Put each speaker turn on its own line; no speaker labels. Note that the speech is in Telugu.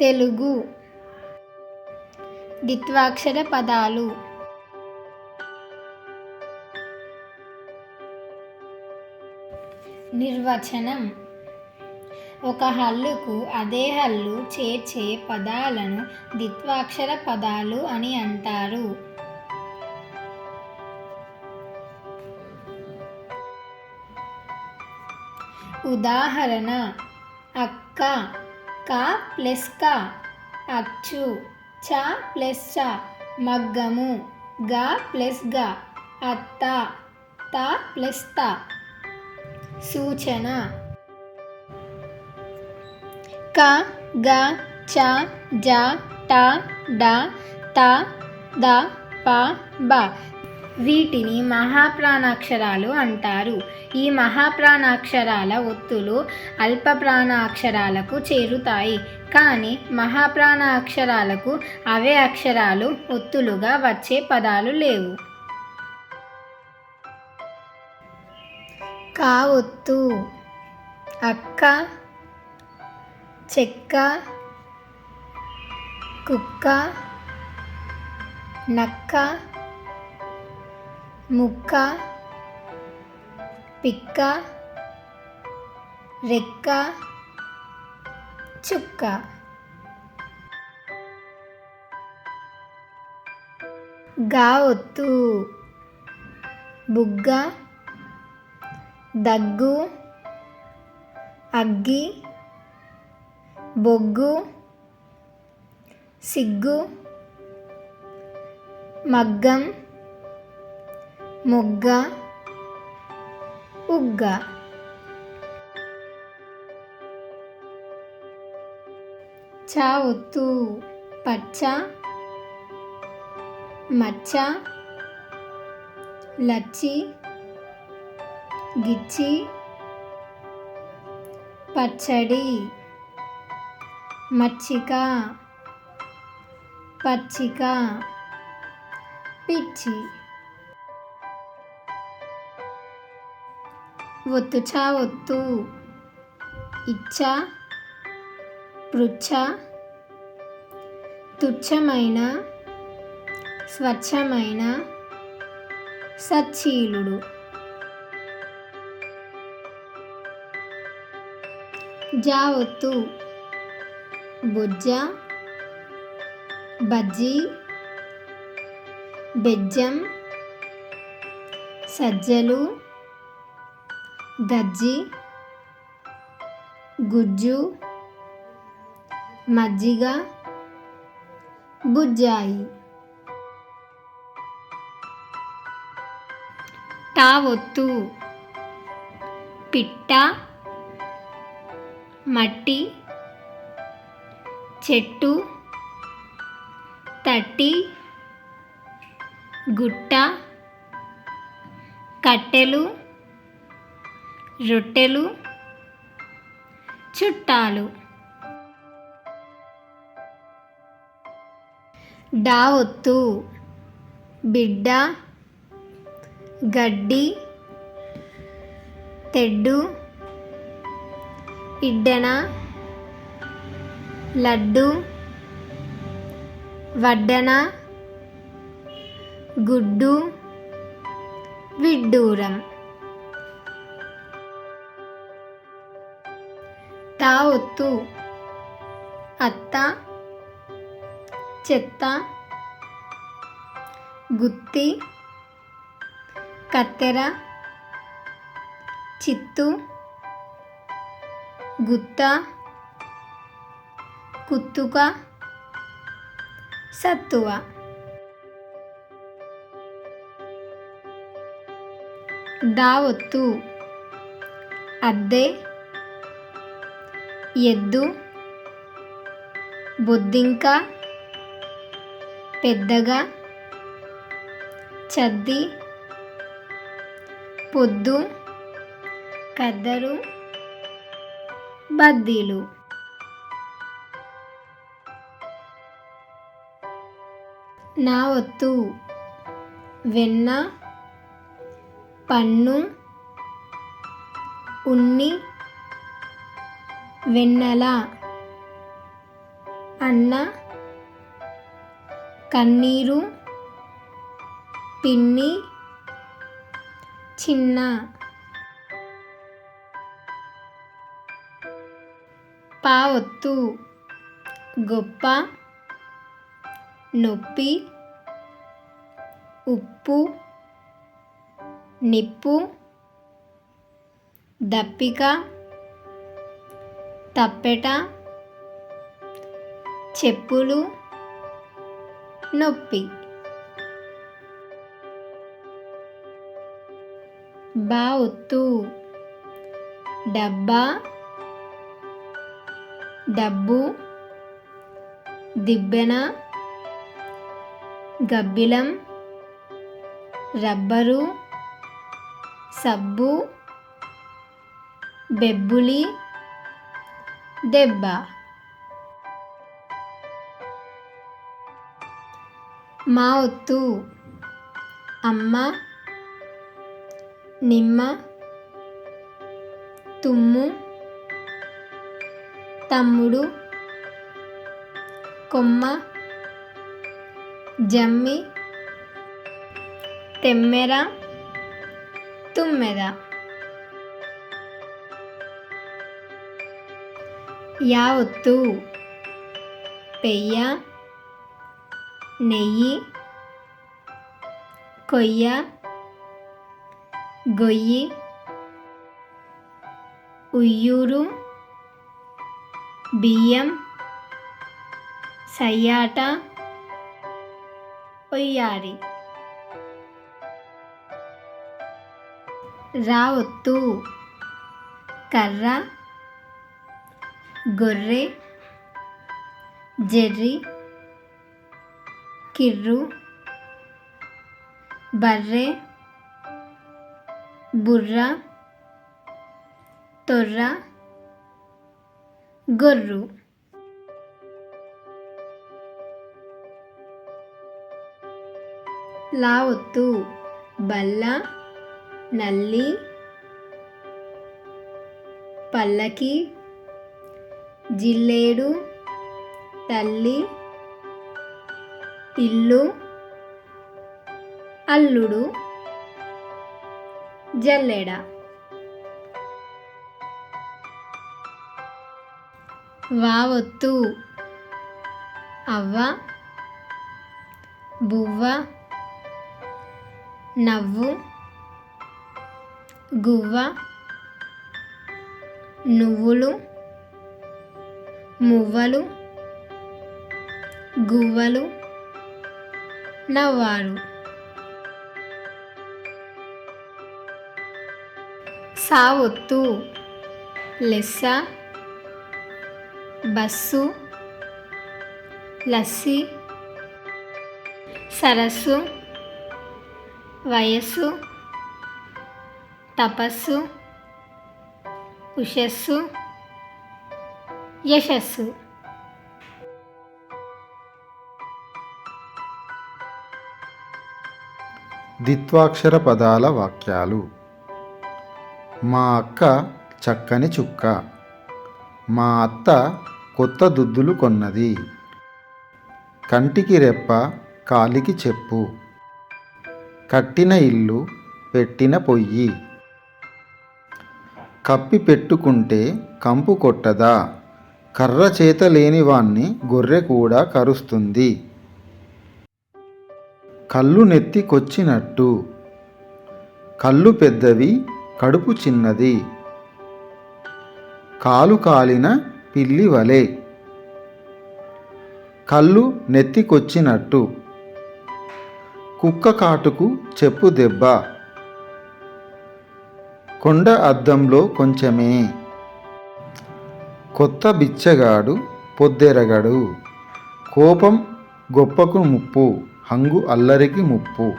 తెలుగు ద్విత్వాక్షర పదాలు. నిర్వచనం. ఒక హల్లుకు అదే హల్లు చేర్చే పదాలను ద్విత్వాక్షర పదాలు అని అంటారు. ఉదాహరణ అక్క కా ప్లస్ కా? అచ్చు. చ ప్లస్ చ. మగ్గము. గ ప్లస్ గ. అత్త. త ప్లస్ త. సూచన. క గ చ జ ట డ త ద ప బ. వీటిని మహాప్రాణాక్షరాలు అంటారు. ఈ మహాప్రాణాక్షరాల ఒత్తులు అల్ప ప్రాణాక్షరాలకు చేరుతాయి. కానీ మహాప్రాణాక్షరాలకు అవే అక్షరాలు ఒత్తులుగా వచ్చే పదాలు లేవు. కా ఒత్తు అక్క చెక్క కుక్క నక్క ముక్క పిక్క రెక్క చుక్క గా ఒత్తు బుగ్గ దగ్గు అగ్గి బొగ్గు సిగ్గు మగ్గం మొగ్గ. ఉగ్గ. చా ఒత్తు. పచ్చ. మచ్చ. లచ్చి. గిచ్చి. పచ్చడి. మచ్చిక. పచ్చిక. పిచ్చి. ఒత్తుచా ఒత్తు ఇచ్చ పృచ్ఛ తుచ్చమైన స్వచ్ఛమైన సచ్చీలుడు. జావత్తు బుజ్జ బజ్జీ బెజ్జం సజ్జలు గజ్జి గుజ్జు మజ్జిగ బుజ్జాయి. తావొత్తు పిట్ట మట్టి చెట్టు తట్టి గుట్ట కట్టెలు రొట్టెలు చుట్టాలు. డావొత్తు బిడ్డ గడ్డి తెడ్డు ఇడ్డన లడ్డు వడ్డన గుడ్డు విడ్డూరం. తా ఒత్తు అత్త చెత్త గుత్తి కత్తెర చిత్తు గుత్త కుత్తుక సత్తువ దావొత్తు అద్దె ఎద్దు బొద్దింక పెద్దగా చద్ది పొద్దు కద్దరు బద్దీలు. నా ఒత్తు వెన్న పన్ను ఉన్ని వెన్నెల అన్న కన్నీరు పిన్ని చిన్న. పావొత్తు గొప్ప. నొప్పి ఉప్పు నిప్పు. దప్పిక. తప్పెట చెప్పులు నొప్పి. బా ఒత్తు. డబ్బా. డబ్బు. దిబ్బెన. గబ్బిలం. రబ్బరు. సబ్బు. బెబ్బులి. దెబ్బ మా ఒత్తు అమ్మ నిమ్మ తుమ్ము తమ్ముడు కొమ్మ జమ్మి తెమ్మెర తుమ్మెద యావత్తు పెయ్య నెయ్యి కొయ్య గొయ్యి ఉయ్యూరు బియ్యం సయ్యాట ఒయ్యారి. రావొత్తు కర్ర గొర్రె జెర్రి కిర్రు బర్రె బుర్ర తొర్ర గొర్రు లావొత్తు బల్ల నల్లి పల్లకి జిల్లేడు తల్లి ఇల్లు అల్లుడు జల్లెడ. వావొత్తు అవ్వ బువ్వ నవ్వు గువ్వ నువ్వులు మువ్వలు గువ్వలు నవ్వారు. సావొత్తు లెస్స బస్సు లస్సి సరస్సు వయస్సు తపస్సు ఉషస్సు యశస్సు
ద్విత్వాక్షర పదాల వాక్యాలు మా అక్క చక్కని చుక్క మా అత్త కొత్త దుద్దులు కొన్నది కంటికి రెప్ప కాలికి చెప్పు కట్టిన ఇల్లు పెట్టిన పొయ్యి కప్పి పెట్టుకుంటే కంపు కొట్టదా కర్ర చేత లేనివాణ్ణి గొర్రె కూడా కరుస్తుంది. కళ్ళు నెత్తికొచ్చినట్టు కళ్ళు పెద్దవి కడుపు చిన్నది. కాలు కాలిన పిల్లి వలె. కళ్ళు నెత్తికొచ్చినట్టు కుక్క కాటుకు చెప్పు దెబ్బ. కొండ అద్దంలో కొంచెమే. కొత్త బిచ్చగాడు పొద్దెరగడు. కోపం గొప్పకు ముప్పు హంగు అల్లరికి ముప్పు.